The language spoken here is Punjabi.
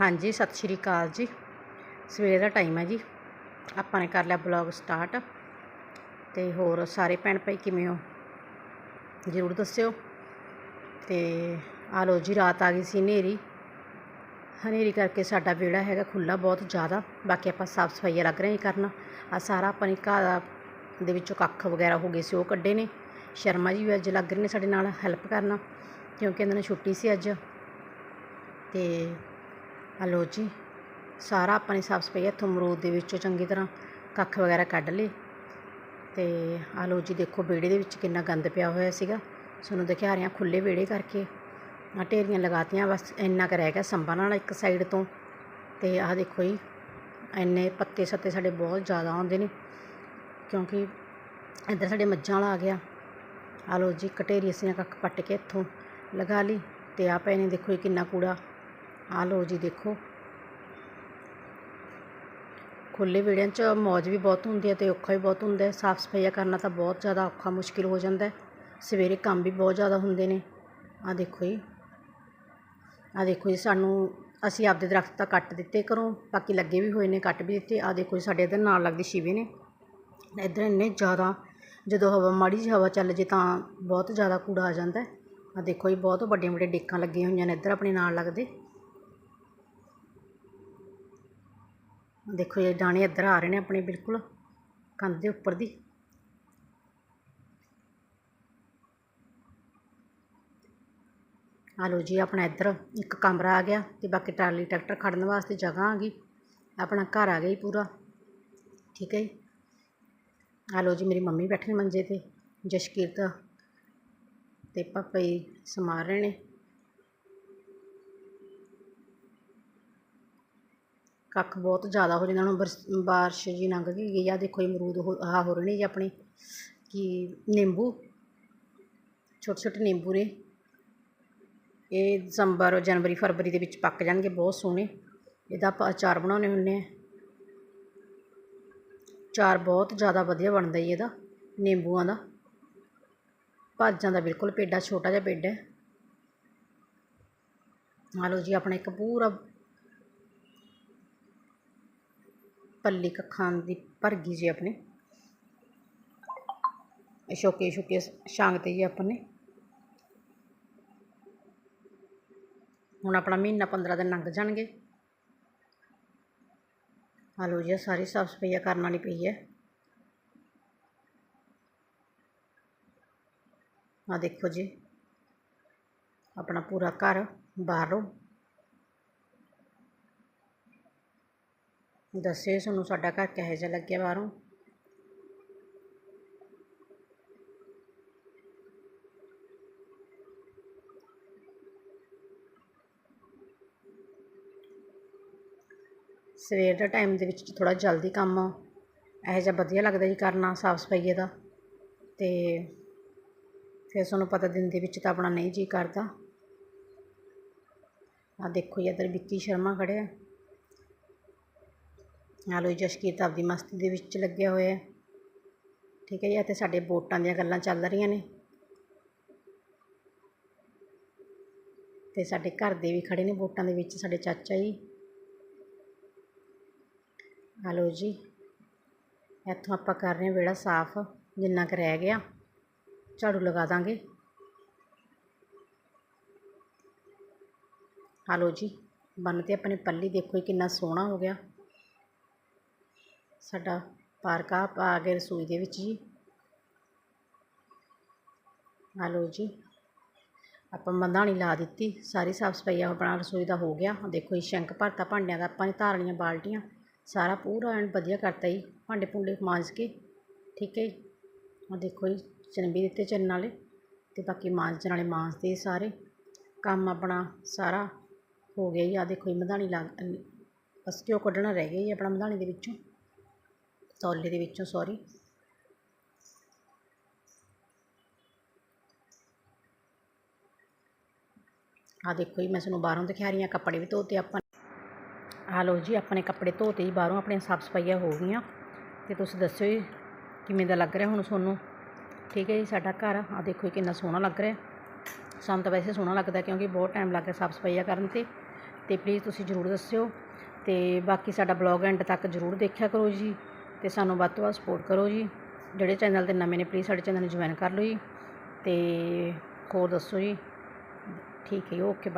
ਹਾਂਜੀ, ਸਤਿ ਸ਼੍ਰੀ ਅਕਾਲ ਜੀ। ਸਵੇਰ ਦਾ ਟਾਈਮ ਹੈ ਜੀ। ਆਪਾਂ ਨੇ ਕਰ ਲਿਆ ਬਲੌਗ ਸਟਾਰਟ ਤੇ ਹੋਰ ਸਾਰੇ ਭੈਣ ਭਾਈ ਕਿਵੇਂ ਹੋ? ਜ਼ਰੂਰ ਦੱਸਿਓ। ਤੇ ਆ ਲੋ ਜੀ, ਰਾਤ ਆ ਗਈ ਸੀ ਹਨੇਰੀ। ਹਨੇਰੀ ਕਰਕੇ ਸਾਡਾ ਵਿਹੜਾ ਹੈਗਾ ਖੁੱਲਾ ਬਹੁਤ ਜ਼ਿਆਦਾ। ਬਾਕੀ ਆਪਾਂ ਸਾਫ਼ ਸਫ਼ਾਈ ਲੱਗ ਰਹੇ ਕਰਨਾ। ਆ ਸਾਰਾ ਆਪਾਂ ਨੇ ਘਰ ਦੇ ਵਿੱਚੋਂ ਕੱਖ ਵਗੈਰਾ ਹੋ ਗਏ ਸੀ, ਉਹ ਕੱਢੇ ਨੇ। ਸ਼ਰਮਾ ਜੀ ਵੀ ਅੱਜ ਲੱਗ ਰਹੇ ਨੇ ਸਾਡੇ ਨਾਲ ਹੈਲਪ ਕਰਨਾ, ਕਿਉਂਕਿ ਇਹਨਾਂ ਨੂੰ ਛੁੱਟੀ ਸੀ ਅੱਜ। ਤੇ ਆ ਲਓ ਜੀ। ਸਾਰਾ ਆਪਾਂ ਨੇ ਸਾਫ਼ ਸਫ਼ਾਈ ਇੱਥੋਂ ਅਮਰੂਦ ਦੇ ਵਿੱਚੋਂ ਚੰਗੀ ਤਰ੍ਹਾਂ ਕੱਖ ਵਗੈਰਾ ਕੱਢ ਲਏ। ਤੇ ਆ ਲਓ ਜੀ, ਦੇਖੋ ਵਿਹੜੇ ਦੇ ਵਿੱਚ ਕਿੰਨਾ ਗੰਦ ਪਿਆ ਹੋਇਆ ਸੀਗਾ। ਤੁਹਾਨੂੰ ਦਿਖਾ ਰਿਹਾ ਖੁੱਲੇ ਵਿਹੜੇ ਕਰਕੇ। ਆ ਢੇਰੀਆਂ ਲਗਾਤੀਆਂ, ਬਸ ਇੰਨਾ ਕੁ ਰਹਿ ਗਿਆ ਸੰਭਾ ਨਾਲ ਇੱਕ ਸਾਈਡ ਤੋਂ। ਤੇ ਆਹ ਦੇਖੋ ਜੀ, ਇੰਨੇ ਪੱਤੇ ਸੱਤੇ ਸਾਡੇ ਬਹੁਤ ਜ਼ਿਆਦਾ ਆਉਂਦੇ ਨੇ, ਕਿਉਂਕਿ ਇੱਧਰ ਸਾਡੇ ਮੱਝਾਂ ਵਾਲਾ ਆ ਗਿਆ। ਆ ਲਓ ਜੀ ਕਟੇਰੀ ਅਸੀਂ ਕੱਖ ਪੱਟ ਕੇ ਇੱਥੋਂ ਲਗਾ ਲਈ। ਤੇ ਆ ਪਏ ਨੇ ਦੇਖੋ ਇਹ ਕਿੰਨਾ ਕੂੜਾ ਆ ਲਓ ਜੀ ਦੇਖੋ। ਖੁੱਲੇ ਵਿਹੜਿਆਂ 'ਚ ਮੌਜ ਵੀ ਬਹੁਤ ਹੁੰਦੀ ਹੈ ਤੇ ਔਖਾ ਵੀ ਬਹੁਤ ਹੁੰਦਾ ਹੈ। ਸਾਫ਼ ਸਫਾਈਆਂ ਕਰਨਾ ਤਾਂ ਬਹੁਤ ਜ਼ਿਆਦਾ ਔਖਾ, ਮੁਸ਼ਕਿਲ ਹੋ ਜਾਂਦਾ ਹੈ। ਸਵੇਰੇ ਕੰਮ ਵੀ ਬਹੁਤ ਜ਼ਿਆਦਾ ਹੁੰਦੇ ਨੇ। ਆ ਦੇਖੋ ਜੀ। ਆ ਦੇਖੋ ਜੀ, ਸਾਨੂੰ ਅਸੀਂ ਆਪਦੇ ਦਰਖਤ ਤਾਂ ਕੱਟ ਦਿੱਤੇ ਘਰੋਂ, ਬਾਕੀ ਲੱਗੇ ਵੀ ਹੋਏ ਨੇ ਕੱਟ ਵੀ ਦਿੱਤੇ। ਆ ਦੇਖੋ ਜੀ, ਸਾਡੇ ਇੱਧਰ ਨਾਲ ਲੱਗਦੇ ਸ਼ਿਵੇ ਨੇ। ਇੱਧਰ ਇੰਨੇ ਜ਼ਿਆਦਾ, ਜਦੋਂ ਹਵਾ, ਮਾੜੀ ਜਿਹੀ ਹਵਾ ਚੱਲ ਜੇ ਤਾਂ ਬਹੁਤ ਜ਼ਿਆਦਾ ਕੂੜਾ ਆ ਜਾਂਦਾ ਆ ਦੇਖੋ ਜੀ, ਬਹੁਤ ਵੱਡੀਆਂ ਵੱਡੀਆਂ ਡੇਕਾਂ ਲੱਗੀਆਂ ਹੋਈਆਂ ਨੇ ਇੱਧਰ ਆਪਣੇ ਨਾਲ ਲੱਗਦੇ। ਦੇਖੋ ਇਹ ਦਾਣੇ ਇੱਧਰ ਆ ਰਹੇ ਨੇ ਆਪਣੇ ਬਿਲਕੁਲ ਕੰਧ ਦੇ ਉੱਪਰ ਦੀ। ਆ ਲਓ ਜੀ, ਆਪਣਾ ਇੱਧਰ ਇੱਕ ਕਮਰਾ ਆ ਗਿਆ ਤੇ ਬਾਕੀ ਟਰਾਲੀ ਟਰੈਕਟਰ ਖੜਨ ਵਾਸਤੇ ਜਗ੍ਹਾ ਆ ਗਈ। ਆਪਣਾ ਘਰ ਆ ਗਿਆ ਜੀ ਪੂਰਾ, ਠੀਕ ਹੈ ਜੀ। ਆ ਲਓ ਜੀ, ਮੇਰੀ ਮੰਮੀ ਬੈਠੇ ਨੇ ਮੰਜੇ ਤੇ, ਜਸ਼ਕੀਰਤ ਤੇ ਪਾਪਾ ਜੀ ਸਮਾਰ ਰਹੇ ਨੇ। ਕੱਖ ਬਹੁਤ ਜ਼ਿਆਦਾ ਹੋ ਜਾਂਦਾ, ਹੁਣ ਬਰਸ- ਬਾਰਿਸ਼ ਜੀ ਲੰਘ ਗਈ ਗਈ ਆ, ਦੇਖੋ ਇਹ ਅਮਰੂਦ ਹੋ, ਆਹ ਹੋ ਰਹੇ ਨੇ ਜੀ ਆਪਣੇ, ਕਿ ਨਿੰਬੂ, ਛੋਟੇ ਛੋਟੇ ਨਿੰਬੂ ਨੇ, ਇਹ ਦਸੰਬਰ ਜਨਵਰੀ, ਫਰਵਰੀ ਦੇ ਵਿੱਚ ਪੱਕ ਜਾਣਗੇ, ਬਹੁਤ ਸੋਹਣੇ, ਇਹਦਾ ਆਪਾਂ ਅਚਾਰ ਬਣਾਉਂਦੇ ਹੁੰਦੇ ਆ। ਚਾਰ ਬਹੁਤ ਜ਼ਿਆਦਾ ਵਧੀਆ ਬਣਦਾ ਜੀ ਇਹਦਾ, ਨਿੰਬੂਆਂ ਦਾ। ਭਾਜਾਂ ਦਾ ਬਿਲਕੁਲ ਪੇਡਾ ਛੋਟਾ ਜਿਹਾ ਪੇਡਾ ਹੈ। ਆ ਲਓ ਜੀ, ਆਪਣਾ ਇੱਕ ਪੂਰਾ ਪੱਲੀ ਕੱਖਾਂ ਦੀ ਭਰ ਗਈ ਜੀ ਆਪਣੇ। ਸ਼ੋਕੇ ਸ਼ੋਕੇ ਛਾਂਗ ਤੇ ਜੀ ਆਪਣੇ। ਹੁਣ ਆਪਣਾ ਮਹੀਨਾ 15 ਦਿਨ ਲੰਘ ਜਾਣਗੇ। ਆ ਲਓ ਜੀ ਸਾਰੀ ਸਾਫ਼ ਸਫਾਈਆਂ ਕਰਨ ਵਾਲੀ ਪਈ ਹੈ। ਆ ਦੇਖੋ ਜੀ, ਆਪਣਾ ਪੂਰਾ ਘਰ ਬਾਹਰੋਂ ਦੱਸਿਓ ਤੁਹਾਨੂੰ ਸਾਡਾ ਘਰ ਕਿਹੋ ਜਿਹਾ ਲੱਗਿਆ ਬਾਹਰੋਂ। ਸਵੇਰ ਦਾ ਟਾਈਮ ਦੇ ਵਿੱਚ ਥੋੜਾ ਜਲਦੀ ਕੰਮ ਇਹੋ ਜਿਹਾ ਵਧੀਆ ਲੱਗਦਾ ਜੀ, ਕਰਨਾ, ਸਾਫ਼ ਸਫਾਈਏ ਦਾ। ਤੇ ਫਿਰ ਤੁਹਾਨੂੰ ਪਤਾ ਦਿਨ ਦੇ ਵਿੱਚ ਤਾਂ ਆਪਣਾ ਨਹੀਂ ਜੀ ਕਰਦਾ। ਆ ਦੇਖੋ ਜੀ, ਇੱਧਰ ਵਿੱਕੀ ਸ਼ਰਮਾ ਖੜਿਆ ਆ ਲੋ ਤਾਂ ਆਪਦੀ ਮਸਤੀ ਦੇ ਵਿੱਚ ਲੱਗਿਆ ਹੋਇਆ ਹੈ। ਠੀਕ ਹੈ ਜੀ ਅਤੇ ਸਾਡੇ ਵੋਟਾਂ ਦੀਆਂ ਗੱਲਾਂ ਚੱਲ ਰਹੀਆਂ ਨੇ। ਤੇ ਸਾਡੇ ਘਰ ਦੇ ਵੀ ਖੜੇ ਨੇ ਵੋਟਾਂ ਦੇ ਵਿੱਚ, ਸਾਡੇ ਚਾਚਾ ਜੀ। ਆ ਲੋ ਜੀ, ਇੱਥੋਂ ਆਪਾਂ ਕਰ ਰਹੇ ਹਾਂ ਵਿਹੜਾ ਸਾਫ਼, ਜਿੰਨਾ ਕੁ ਰਹਿ ਗਿਆ। ਝਾੜੂ ਲਗਾ ਦਾਂਗੇ। ਆ ਲੋ ਜੀ ਬੰਨ ਤੇ ਆਪਣੇ ਪੱਲੀ ਦੇਖੋ ਜੀ ਕਿੰਨਾ ਸੋਹਣਾ ਹੋ ਗਿਆ। ਸਾਡਾ ਪਾਰਕ ਆ ਆ ਗਿਆ ਰਸੋਈ ਦੇ ਵਿੱਚ ਜੀ ਆ ਲੋ ਜੀ ਆਪਾਂ ਮੰਦਾਣੀ ਲਾ ਦਿੱਤੀ ਸਾਰੀ ਸਾਫ਼ ਸਫ਼ਾਈ ਆਪਣਾ ਰਸੋਈ ਦਾ ਹੋ ਗਿਆ ਦੇਖੋ ਜੀ ਸ਼ੰਕ ਭਰਤਾ ਭਾਂਡਿਆਂ ਦਾ ਆਪਾਂ ਨੇ ਧਾਰਨੀਆਂ ਬਾਲਟੀਆਂ ਸਾਰਾ ਪੂਰਾ ਐਨ ਵਧੀਆ ਕਰਤਾ ਜੀ ਭਾਂਡੇ ਭੁੰਡੇ ਮਾਂਜ ਕੇ ਠੀਕ ਹੈ ਜੀ ਆ ਦੇਖੋ ਜੀ ਚਨ ਵੀ ਦਿੱਤੇ ਚੰਨ ਵਾਲੇ ਤੇ ਬਾਕੀ ਮਾਂਜਣ ਵਾਲੇ ਮਾਂਜਦੇ ਸਾਰੇ ਕੰਮ ਆਪਣਾ ਸਾਰਾ ਹੋ ਗਿਆ ਜੀ ਆ ਦੇਖੋ ਜੀ ਮਧਾਣੀ ਲਾ ਬਸ ਘਿਓ ਕੱਢਣਾ ਰਹਿ ਗਿਆ ਜੀ ਆਪਣਾ ਮਧਾਣੀ ਦੇ ਵਿੱਚੋਂ ਤੌਲੇ ਦੇ ਵਿੱਚੋਂ ਸੌਰੀ ਆ ਦੇਖੋ ਜੀ, ਮੈਂ ਤੁਹਾਨੂੰ ਬਾਹਰੋਂ ਦਿਖਾ ਰਹੀ ਹਾਂ ਕੱਪੜੇ ਵੀ ਧੋਤੇ ਆਪਾਂ ਆ ਲਓ ਜੀ, ਆਪਣੇ ਕੱਪੜੇ ਧੋਤੇ ਜੀ, ਬਾਹਰੋਂ ਆਪਣੀਆਂ ਸਾਫ਼ ਸਫਾਈਆਂ ਹੋ ਗਈਆਂ। ਤੇ ਤੁਸੀਂ ਦੱਸਿਓ ਜੀ, ਕਿਵੇਂ ਦਾ ਲੱਗ ਰਿਹਾ ਹੁਣ ਤੁਹਾਨੂੰ? ਠੀਕ ਹੈ ਜੀ, ਸਾਡਾ ਘਰ ਆ ਦੇਖੋ ਜੀ, ਕਿੰਨਾ ਸੋਹਣਾ ਲੱਗ ਰਿਹਾ। ਸਾਨੂੰ ਤਾਂ ਵੈਸੇ ਸੋਹਣਾ ਲੱਗਦਾ ਕਿਉਂਕਿ ਬਹੁਤ ਟਾਈਮ ਲੱਗ ਗਿਆ ਸਾਫ਼ ਸਫਾਈਆਂ ਕਰਨ 'ਤੇ। ਤੇ ਪਲੀਜ਼ ਤੁਸੀਂ ਜ਼ਰੂਰ ਦੱਸਿਓ। ਤੇ ਬਾਕੀ ਸਾਡਾ ਬਲੌਗ ਐਂਡ ਤੱਕ ਜ਼ਰੂਰ ਦੇਖਿਆ ਕਰੋ ਜੀ। ਅਤੇ ਸਾਨੂੰ ਵੱਧ ਤੋਂ ਵੱਧ ਸਪੋਰਟ ਕਰੋ ਜੀ। ਜਿਹੜੇ ਚੈਨਲ ਤੇ ਨਵੇਂ ਨੇ ਪਲੀਜ਼ ਸਾਡੇ ਚੈਨਲ ਨੂੰ ਜੁਆਇਨ ਕਰ ਲਓ ਜੀ ਅਤੇ ਹੋਰ ਦੱਸੋ ਜੀ। ਠੀਕ ਹੈ ਜੀ ਓਕੇ